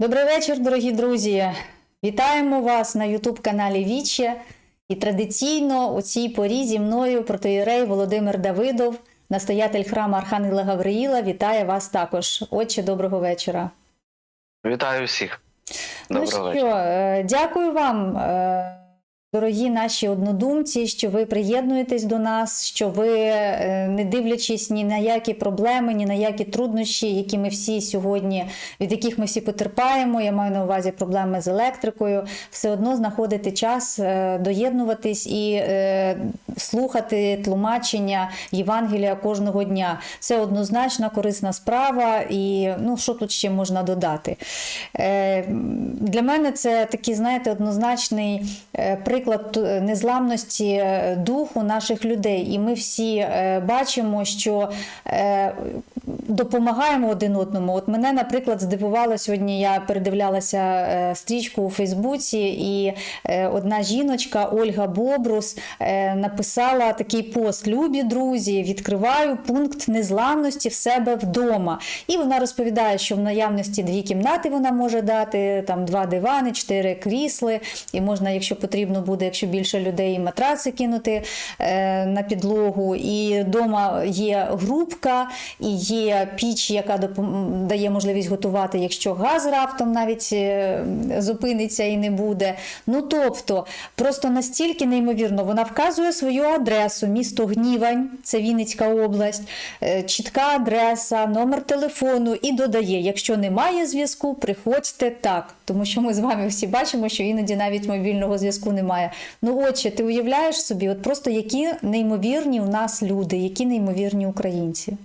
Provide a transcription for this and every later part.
Добрий вечір, дорогі друзі. Вітаємо вас на Ютуб-каналі Віче. І традиційно у цій порі зі мною протоїрей Володимир Давидов, настоятель храму Архангела Гавриїла, вітає вас також. Отче, доброго вечора. Вітаю всіх. Доброго ну що, е, дякую вам, е, дорогі наші однодумці, що ви приєднуєтесь до нас, що ви, е, не дивлячись ні на які проблеми, ні на які труднощі, які ми всі сьогодні, від яких ми всі потерпаємо, я маю на увазі проблеми з електрикою, все одно знаходите час е, доєднуватись і е, слухати тлумачення Євангелія кожного дня. Це однозначно корисна справа, і ну що тут ще можна додати? Для мене це такий, знаєте, однозначний е, приклад е, незламності е, духу наших людей. І ми всі е, бачимо, що допомагаємо один одному. От мене, наприклад, здивувало сьогодні. Я передивлялася стрічку у Фейсбуці, і одна жіночка Ольга Бобрус написала такий пост: Любі друзі, відкриваю пункт незламності в себе вдома. І вона розповідає, що в наявності дві кімнати вона може дати, там два дивани, чотири крісли, і можна, якщо потрібно буде, якщо більше людей, матраци кинути е, на підлогу. І вдома є грубка, і є піч, яка дає можливість готувати, якщо газ раптом навіть е, зупиниться і не буде. Ну тобто, просто настільки неймовірно, вона вказує свою адресу, місто Гнівань, це Вінницька область, е, чітка адреса, номер телефону і додає: якщо немає зв'язку, приходьте так. Тому що ми з вами всі бачимо, що іноді навіть мобільного зв'язку немає. Ну, отче, ти уявляєш собі, от просто які неймовірні у нас люди, які неймовірні українці.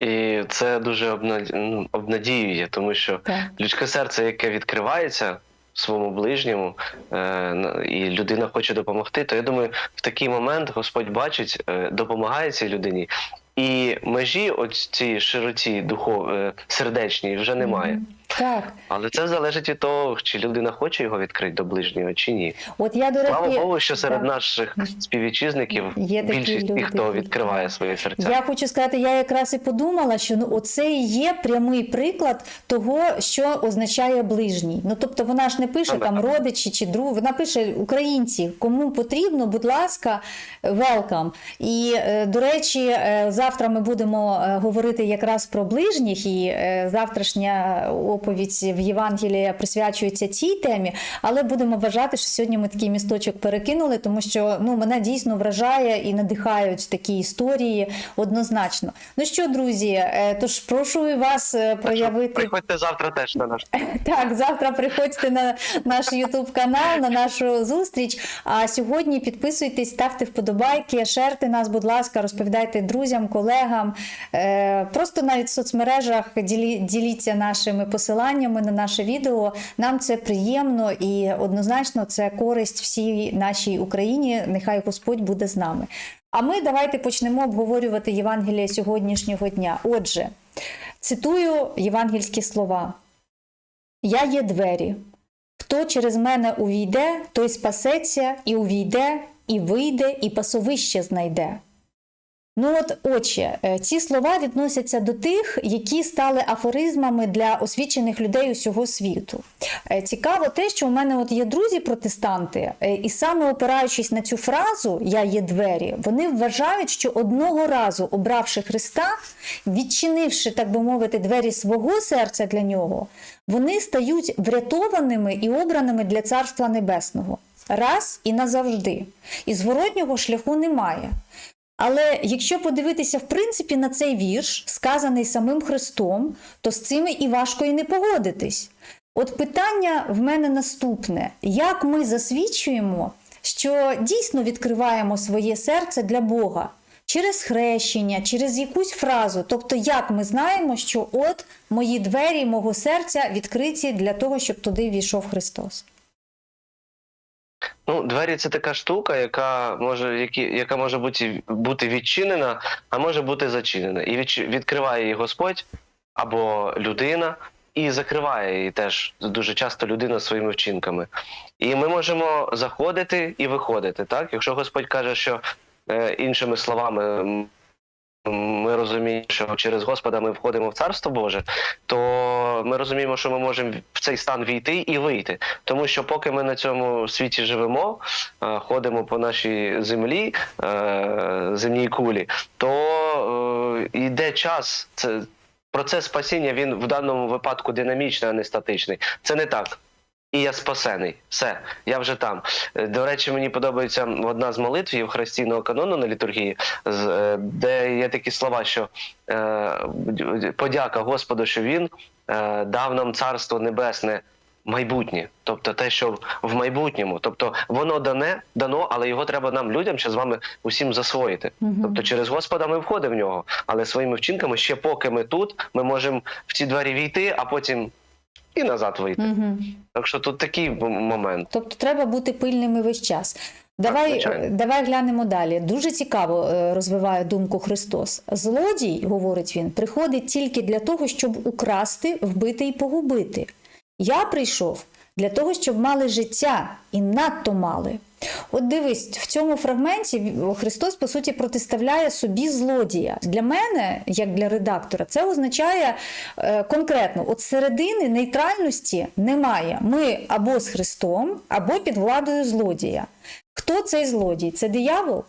І це дуже ну, обнадіює, тому що Так. людське серце, яке відкривається своєму ближньому, е, і людина хоче допомогти, то я думаю, в такий момент Господь бачить, е, допомагає цій людині. І межі ось цій широті духов, е, сердечній вже немає. Так, Але це залежить від того, чи людина хоче його відкрити до ближнього, чи ні. от я до Слава речі, Богу, що серед так. наших співвітчизників Є такі більшість тих, хто відкриває свої серця. Я хочу сказати, я якраз і подумала, що ну оце і є прямий приклад того, що означає ближній. Ну тобто вона ж не пише Ну, там так. родичі чи друг, вона пише українці, кому потрібно, будь ласка, welcome. І е, до речі, е, завтра ми будемо е, говорити якраз про ближніх, і завтрашня оповідь в Євангелії присвячується цій темі, але будемо вважати, що сьогодні ми такий місточок перекинули, тому що ну мене дійсно вражає і надихають такі історії однозначно. Ну що, друзі, е, тож прошу і вас е, проявити Приходьте завтра теж на наш так, завтра приходьте на наш Ютуб канал, на нашу зустріч. А сьогодні підписуйтесь, ставте вподобайки, шерте нас, будь ласка, розповідайте друзям, колегам. Е, Просто навіть в соцмережах ділі, діліться нашими посиланнями на наше відео. Нам це приємно і однозначно це користь всій нашій Україні. Нехай Господь буде з нами. А ми давайте почнемо обговорювати Євангеліє сьогоднішнього дня. Отже, цитую євангельські слова. Я є двері. Хто через мене увійде, той спасеться і увійде, і вийде, і пасовище знайде. Ну от, отче, е, ці слова відносяться до тих, які стали афоризмами для освічених людей усього світу. Е, Цікаво те, що у мене от є друзі-протестанти, е, і саме опираючись на цю фразу Я є двері, вони вважають, що одного разу, обравши Христа, відчинивши, так би мовити, двері свого серця для нього, вони стають врятованими і обраними для Царства Небесного. Раз і назавжди. І зворотнього шляху немає. Але якщо подивитися в принципі на цей вірш, сказаний самим Христом, то з цим і важко і не погодитись. От питання в мене наступне: як ми засвідчуємо, що дійсно відкриваємо своє серце для Бога? Через хрещення, через якусь фразу. Тобто, як ми знаємо, що от мої двері мого серця відкриті для того, щоб туди війшов Христос. Ну, двері це така штука, яка може, які, яка може бути, бути відчинена, а може бути зачинена. І відч, відкриває її Господь або людина. і закриває її теж дуже часто людина своїми вчинками. І ми можемо заходити і виходити. Так, якщо Господь каже, що е, іншими словами. Ми розуміємо, що через Господа ми входимо в Царство Боже, то ми розуміємо, що ми можемо в цей стан війти і вийти. Тому що поки ми на цьому світі живемо, е, ходимо по нашій землі, е, земній кулі, то е, йде час. Це процес спасіння він в даному випадку динамічний, а не статичний. Це не так. І я спасений. Все, я вже там. Е, До речі, мені подобається одна з молитв Євхаристійного канону на літургії, е, де є такі слова, що е, подяка Господу, що Він дав нам царство небесне майбутнє, тобто те, що в майбутньому. Тобто воно дане, дано, але його треба нам, людям, ще з вами усім засвоїти. Мгм. Тобто через Господа ми входимо в нього, але своїми вчинками, ще поки ми тут, ми можемо в ці двері війти, а потім і назад вийти. Угу. Так що тут такий момент. Тобто треба бути пильними весь час. Давай, е, давай глянемо далі. Дуже цікаво е, розвиває думку Христос. Злодій, говорить він, приходить тільки для того, щоб украсти, вбити і погубити. Я прийшов для того, щоб мали життя і надто мали. От дивись, в цьому фрагменті Христос по суті протиставляє собі злодія. Для мене, як для редактора, це означає е, конкретно: от середини нейтральності немає. Ми або з Христом, або під владою злодія. Хто цей злодій? Це диявол?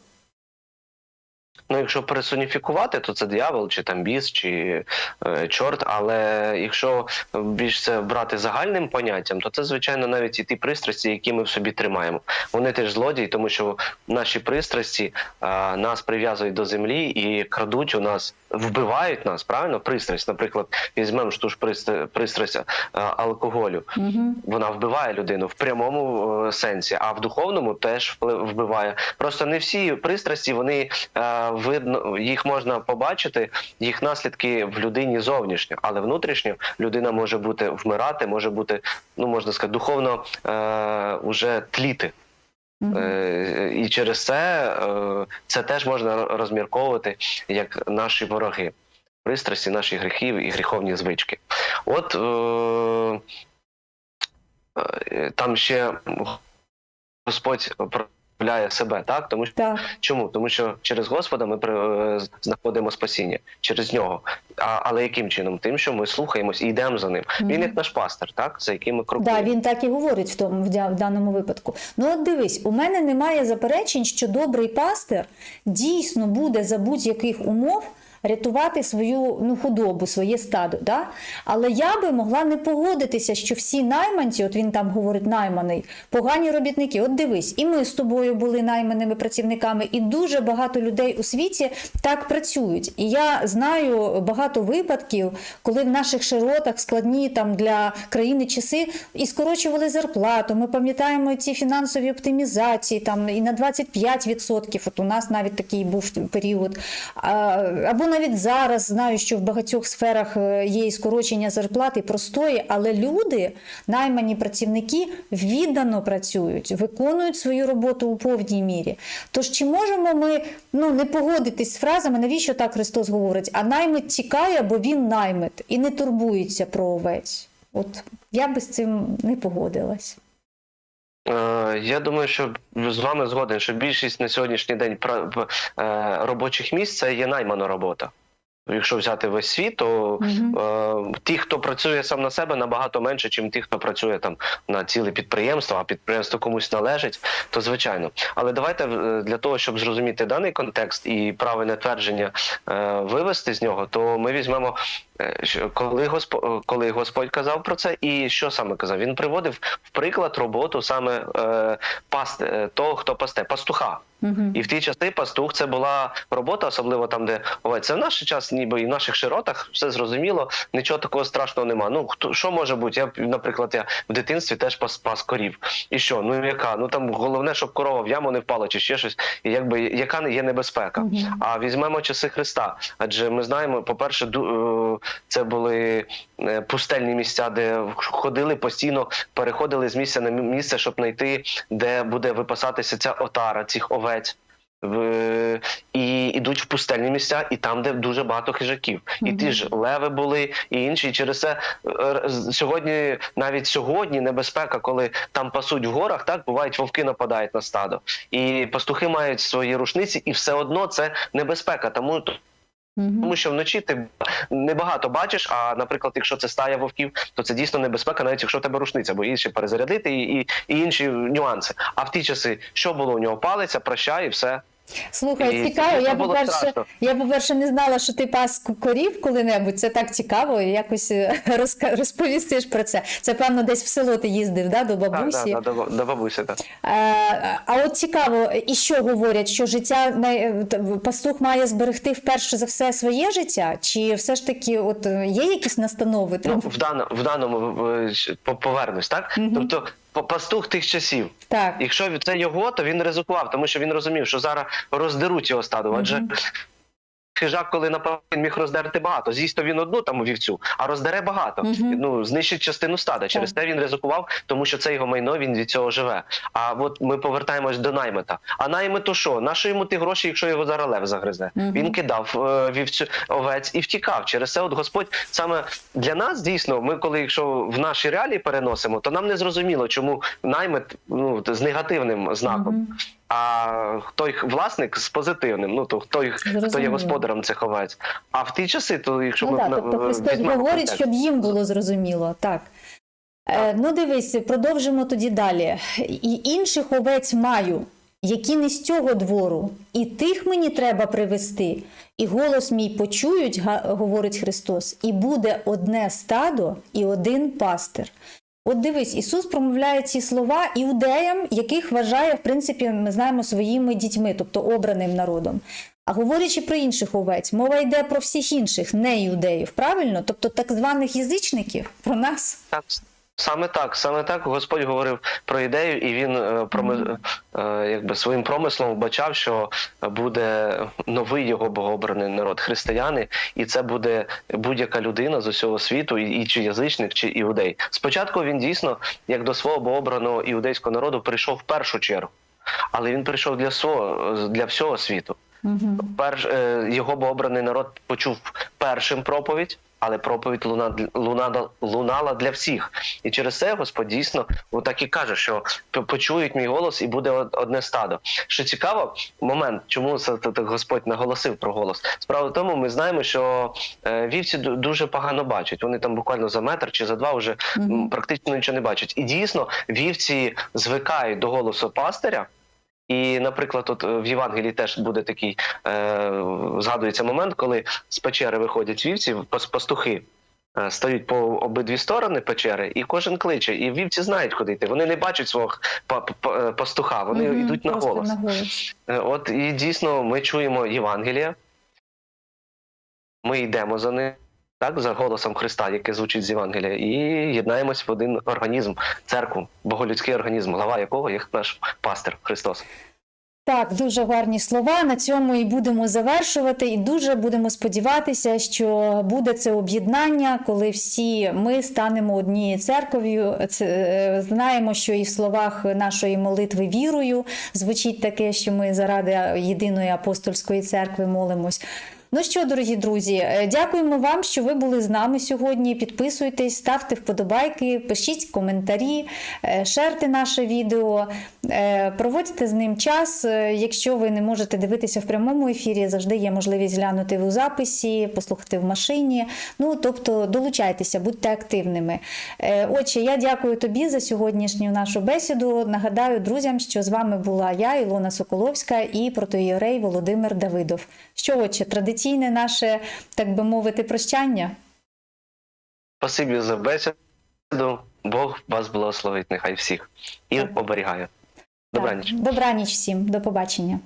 Ну, якщо персоніфікувати, то це диявол, чи там біс, чи е, чорт. Але якщо більш це брати загальним поняттям, то це звичайно навіть і ті пристрасті, які ми в собі тримаємо. Вони теж злодії, тому що наші пристрасті е, нас прив'язують до землі і крадуть у нас, вбивають нас. Правильно, пристрасть, наприклад, візьмемо ж ту ж пристрасть е, алкоголю. Угу. Вона вбиває людину в прямому е, сенсі, а в духовному теж вбиває. Просто не всі пристрасті, вони е, видно, їх можна побачити, їх наслідки в людині зовнішньо, але внутрішньо людина може бути вмирати, може бути, ну можна сказати, духовно е, уже тліти. Е, І через це е, це теж можна розмірковувати як наші вороги, пристрасті, наші гріхів і гріховні звички. От е, там ще Господь проявляє себе, так? Тому що Так. чому? Тому що через Господа ми при- е, знаходимо спасіння, через нього. А, але яким чином? Тим, що ми слухаємось і йдемо за ним. Він як наш пастор, так? За яким ми крокуємо. Да, він так і говорить в тому в даному випадку. Ну от дивись, у мене немає заперечень, що добрий пастир дійсно буде за будь-яких умов. Рятувати свою ну, худобу, своє стадо. Да? Але я би могла не погодитися, що всі найманці, от він там говорить найманий, погані робітники. От дивись, і ми з тобою були найманими працівниками, і дуже багато людей у світі так працюють. І я знаю багато випадків, коли в наших широтах складні там для країни часи і скорочували зарплату. Ми пам'ятаємо ці фінансові оптимізації там і на 25%. От у нас навіть такий був період. А, Навіть зараз знаю, що в багатьох сферах е, є і скорочення зарплати простої, але люди, наймані працівники, віддано працюють, виконують свою роботу у повній мірі. Тож чи можемо ми ну, не погодитись з фразами, навіщо так Христос говорить? А наймит тікає, бо він наймит і не турбується про овець. От я би з цим не погодилась. Е, Я думаю, що з вами згоден, що більшість на сьогоднішній день е, робочих місць це є наймана робота. Якщо взяти весь світ, то е, ті, хто працює сам на себе, набагато менше, ніж ті, хто працює там на ціле підприємство, а підприємство комусь належить, то звичайно. Але давайте для того, щоб зрозуміти даний контекст і правильне твердження е, вивести з нього, то ми візьмемо, коли Господь, коли Господь казав про це, і що саме казав? Він приводив в приклад роботу саме е, пасти, е, того, хто пасте, пастуха. Мгм. І в ті часи пастух це була робота, особливо там, де овець. Це в наш час, ніби і в наших широтах, все зрозуміло, нічого такого страшного нема. Ну хто що може бути? Я наприклад, я в дитинстві теж пас, пас корів. І що? Ну яка? Ну там головне, щоб корова в яму не впала, чи ще щось, і якби яка є небезпека. Мгм. А візьмемо часи Христа. Адже ми знаємо, по-перше, ду- е, це були е, пустельні місця, де ходили постійно, переходили з місця на місце, щоб знайти, де буде випасатися ця отара, цих овець. в, і йдуть в пустельні місця, і там, де дуже багато хижаків. І ті ж леви були, і інші. І через це е, сьогодні, навіть сьогодні, небезпека, коли там пасуть в горах, так бувають вовки нападають на стадо. І пастухи мають свої рушниці, і все одно це небезпека. Тому Мгм. тому що вночі ти небагато бачиш. А наприклад, якщо це стая вовків, то це дійсно небезпека, навіть якщо в тебе рушниця, бо її ще перезарядити і, і, і інші нюанси. А в ті часи, що було у нього? Палиця, прощай, і все. Слухай, І цікаво. Я по-перше, я по-перше не знала, що ти пас корів коли-небудь. Це так цікаво. Якось е, розповістиш про це. Це певно десь в село ти їздив, да, до бабусі. так, да, до, до бабусі, так. Е, А от цікаво, і що говорять, що життя пастух має зберегти вперше за все своє життя, чи все ж таки, от е, є якісь настанови? Ну, в, даному, в даному повернусь, так? Мгм. Тобто пастух тих часів. Так. Якщо це його, то він ризикував, тому що він розумів, що зараз роздеруть його стадо. Адже. Хижак, коли напав, він міг роздерти багато. З'їсть він одну там вівцю, а роздере багато. Мгм. Ну знищить частину стада. Через те він ризикував, тому що це його майно, він від цього живе. А от ми повертаємось до наймита. А наймиту що? Нащо йому ті гроші, якщо його зараз лев загризе? Мгм. Він кидав е, вівцю овець і втікав. Через це, от Господь саме для нас дійсно, ми коли якщо в наші реалії переносимо, то нам не зрозуміло, чому наймит ну з негативним знаком. Мгм. А той власник з позитивним, ну то той, хто є господарем цих овець. А в ті часи, то якщо Ну ми так, тобто Христос говорить, щоб їм було зрозуміло. Так. Е, ну, дивись, продовжимо тоді далі. І інших овець маю, які не з цього двору, і тих мені треба привести. І голос мій почують, говорить Христос, і буде одне стадо і один пастир. От дивись, Ісус промовляє ці слова іудеям, яких вважає, в принципі, ми знаємо своїми дітьми, тобто обраним народом. А говорячи про інших овець, мова йде про всіх інших, не іудеїв, правильно? Тобто так званих язичників, про нас. Так, саме так, саме так Господь говорив про ідею, і він е, проми, е, якби своїм промислом вбачав, що буде новий його богообраний народ, християни, і це буде будь-яка людина з усього світу, і, і чи язичник, чи іудей. Спочатку він дійсно, як до свого богообраного іудейського народу, прийшов в першу чергу, але він прийшов для свого для всього світу. Угу. Перш е, його богообраний народ почув першим проповідь, але проповідь луна, лунала, лунала для всіх. І через це Господь дійсно так і каже, що «П- почують мій голос і буде одне стадо. Що цікаво, момент, чому це так Господь наголосив про голос. Справа в тому, ми знаємо, що е, вівці ду- дуже погано бачать. Вони там буквально за метр чи за два вже Мгм. м, практично нічого не бачать. І дійсно вівці звикають до голосу пастиря. І, наприклад, от е, в Євангелії теж буде такий е, згадується момент, коли з печери виходять вівці, пастухи е, стають по обидві сторони печери, і кожен кличе. І вівці знають, куди йти. Вони не бачать свого па- пастуха, вони Мгм, йдуть на голос. на голос. Е, От і дійсно ми чуємо Євангелія, ми йдемо за ним. Так, за голосом Христа, яке звучить з Євангелія, і єднаємось в один організм, церкву, боголюдський організм, глава якого є наш пастир Христос. Так, дуже гарні слова. На цьому і будемо завершувати. І дуже будемо сподіватися, що буде це об'єднання, коли всі ми станемо однією церков'ю. Це, е, знаємо, що і в словах нашої молитви вірою звучить таке, що ми заради єдиної апостольської церкви молимось. Ну що, дорогі друзі, е, дякуємо вам, що ви були з нами сьогодні. Підписуйтесь, ставте вподобайки, пишіть коментарі, е, шерте наше відео, е, проводьте з ним час. Якщо ви не можете дивитися в прямому ефірі, завжди є можливість глянути у записі, послухати в машині. Ну тобто долучайтеся, будьте активними. Е, Отче, я дякую тобі за сьогоднішню нашу бесіду. Нагадаю друзям, що з вами була я, Ілона Соколовська, і протоієрей Володимир Давидов. Що, отче, традиційне наше, так би мовити, прощання. Спасибі за бесіду. Бог вас благословить, нехай всіх і оберігає. Добраніч. Добраніч всім, до побачення.